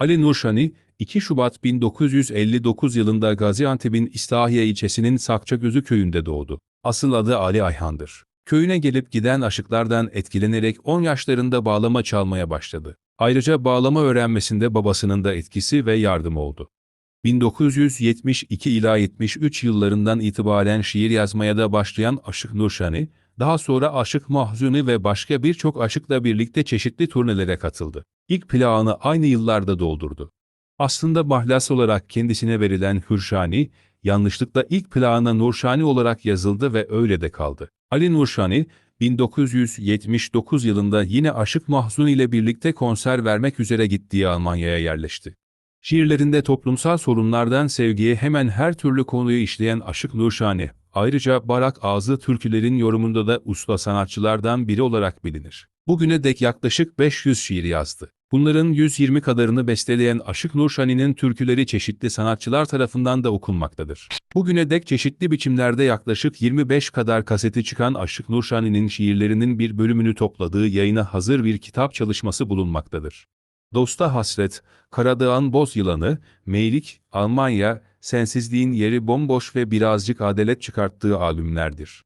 Ali Nurşani, 2 Şubat 1959 yılında Gaziantep'in İstahiye ilçesinin Sakçagözü köyünde doğdu. Asıl adı Ali Ayhan'dır. Köyüne gelip giden aşıklardan etkilenerek 10 yaşlarında bağlama çalmaya başladı. Ayrıca bağlama öğrenmesinde babasının da etkisi ve yardımı oldu. 1972 ila 73 yıllarından itibaren şiir yazmaya da başlayan Aşık Nurşani, daha sonra Aşık Mahzuni ve başka birçok aşıkla birlikte çeşitli turnelere katıldı. İlk plağını aynı yıllarda doldurdu. Aslında mahlas olarak kendisine verilen Hürşani, yanlışlıkla ilk plağına Nurşani olarak yazıldı ve öyle de kaldı. Ali Nurşani, 1979 yılında yine Aşık Mahzuni ile birlikte konser vermek üzere gittiği Almanya'ya yerleşti. Şiirlerinde toplumsal sorunlardan sevgiye hemen her türlü konuyu işleyen Aşık Nurşani, ayrıca Barak Ağzı türkülerin yorumunda da usta sanatçılardan biri olarak bilinir. Bugüne dek yaklaşık 500 şiir yazdı. Bunların 120 kadarını besteleyen Aşık Nurşani'nin türküleri çeşitli sanatçılar tarafından da okunmaktadır. Bugüne dek çeşitli biçimlerde yaklaşık 25 kadar kaseti çıkan Aşık Nurşani'nin şiirlerinin bir bölümünü topladığı yayına hazır bir kitap çalışması bulunmaktadır. Dosta Hasret, Karadağın Boz Yılanı, Meylik, Almanya, Sensizliğin Yeri Bomboş ve birazcık Adalet çıkarttığı albümlerdir.